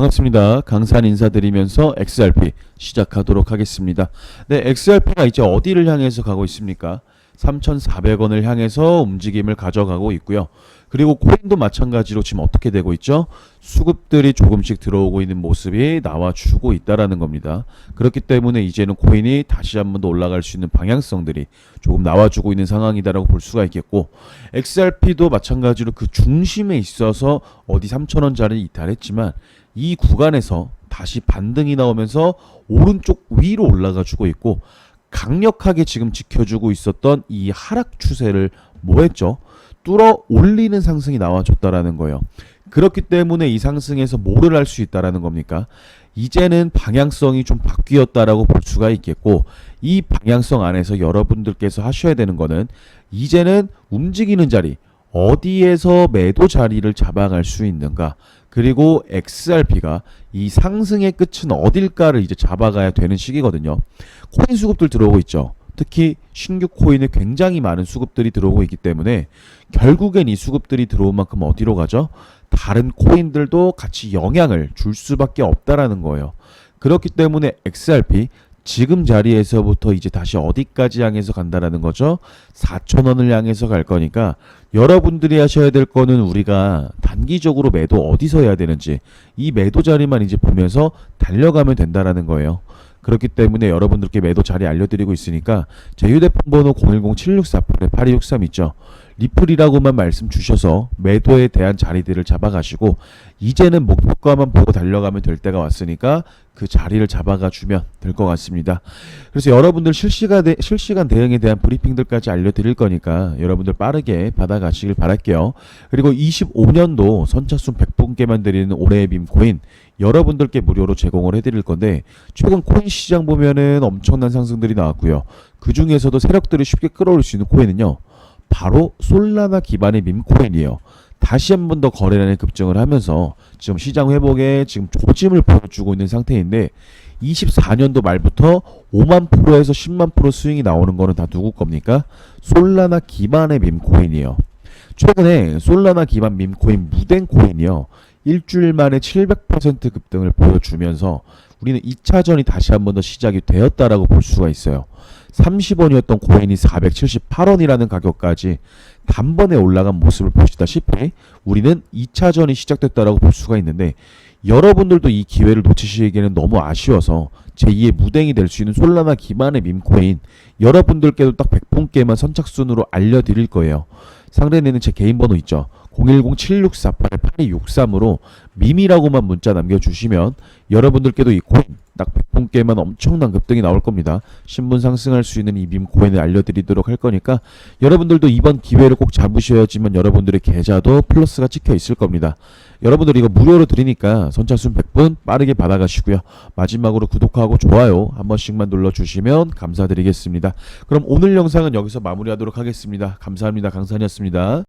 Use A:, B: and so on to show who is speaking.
A: 반갑습니다. 강산 인사드리면서 XRP 시작하도록 하겠습니다. 네, XRP가 이제 어디를 향해서 가고 있습니까? 3,400원을 향해서 움직임을 가져가고 있고요. 그리고 코인도 마찬가지로 지금 어떻게 되고 있죠? 수급들이 조금씩 들어오고 있는 모습이 나와주고 있다라는 겁니다. 그렇기 때문에 이제는 코인이 다시 한 번 더 올라갈 수 있는 방향성들이 조금 나와주고 있는 상황이다라고 볼 수가 있겠고 XRP도 마찬가지로 그 중심에 있어서 어디 3,000원짜리 이탈했지만 이 구간에서 다시 반등이 나오면서 오른쪽 위로 올라가 주고 있고 강력하게 지금 지켜주고 있었던 이 하락 추세를 뭐 했죠? 뚫어 올리는 상승이 나와줬다라는 거예요. 그렇기 때문에 이 상승에서 뭐를 할 수 있다라는 겁니까? 이제는 방향성이 좀 바뀌었다라고 볼 수가 있겠고 이 방향성 안에서 여러분들께서 하셔야 되는 거는 이제는 움직이는 자리 어디에서 매도 자리를 잡아갈 수 있는가 그리고 XRP가 이 상승의 끝은 어딜까를 이제 잡아가야 되는 시기거든요. 코인 수급들 들어오고 있죠. 특히 신규 코인에 굉장히 많은 수급들이 들어오고 있기 때문에 결국엔 이 수급들이 들어온 만큼 어디로 가죠? 다른 코인들도 같이 영향을 줄 수밖에 없다라는 거예요. 그렇기 때문에 XRP 지금 자리에서부터 이제 다시 어디까지 향해서 간다라는 거죠? 4천원을 향해서 갈 거니까 여러분들이 하셔야 될 거는 우리가 단기적으로 매도 어디서 해야 되는지 이 매도 자리만 이제 보면서 달려가면 된다라는 거예요. 그렇기 때문에 여러분들께 매도 자리 알려드리고 있으니까 제 휴대폰 번호 010-7648-8263 있죠. 리플이라고만 말씀 주셔서 매도에 대한 자리들을 잡아가시고 이제는 목표가만 보고 달려가면 될 때가 왔으니까 그 자리를 잡아가 주면 될 것 같습니다. 그래서 여러분들 실시간, 대, 실시간 대응에 대한 브리핑들까지 알려드릴 거니까 여러분들 빠르게 받아가시길 바랄게요. 그리고 25년도 선착순 100분께만 드리는 올해의 밈코인 여러분들께 무료로 제공을 해드릴 건데 최근 코인 시장 보면은 엄청난 상승들이 나왔고요. 그 중에서도 세력들이 쉽게 끌어올 수 있는 코인은요. 바로 솔라나 기반의 밈코인이에요. 다시 한 번 더 거래량이 급증을 하면서 지금 시장 회복에 지금 조짐을 보여주고 있는 상태인데 24년도 말부터 5만 프로에서 10만 프로 스윙이 나오는 거는 다 누구 겁니까? 솔라나 기반의 밈코인이에요. 최근에 솔라나 기반 밈코인 무덴 코인이요. 일주일 만에 700% 급등을 보여주면서 우리는 2차전이 다시 한 번 더 시작이 되었다라고 볼 수가 있어요. 30원이었던 코인이 478원이라는 가격까지 단번에 올라간 모습을 보시다시피 우리는 2차전이 시작됐다라고 볼 수가 있는데 여러분들도 이 기회를 놓치시기에는 너무 아쉬워서 제2의 무댕이 될 수 있는 솔라나 기반의 밈코인 여러분들께도 딱 100분께만 선착순으로 알려드릴 거예요. 상단에는 제 개인 번호 있죠. 010-7648-8263으로 밈이라고만 문자 남겨주시면 여러분들께도 이딱 100분께만 엄청난 급등이 나올 겁니다. 신분 상승할 수 있는 이밈 코인을 알려드리도록 할 거니까 여러분들도 이번 기회를 꼭 잡으셔야지만 여러분들의 계좌도 플러스가 찍혀 있을 겁니다. 여러분들 이거 무료로 드리니까 선착순 100분 빠르게 받아가시고요. 마지막으로 구독하고 좋아요 한 번씩만 눌러주시면 감사드리겠습니다. 그럼 오늘 영상은 여기서 마무리하도록 하겠습니다. 감사합니다. 강산이었습니다.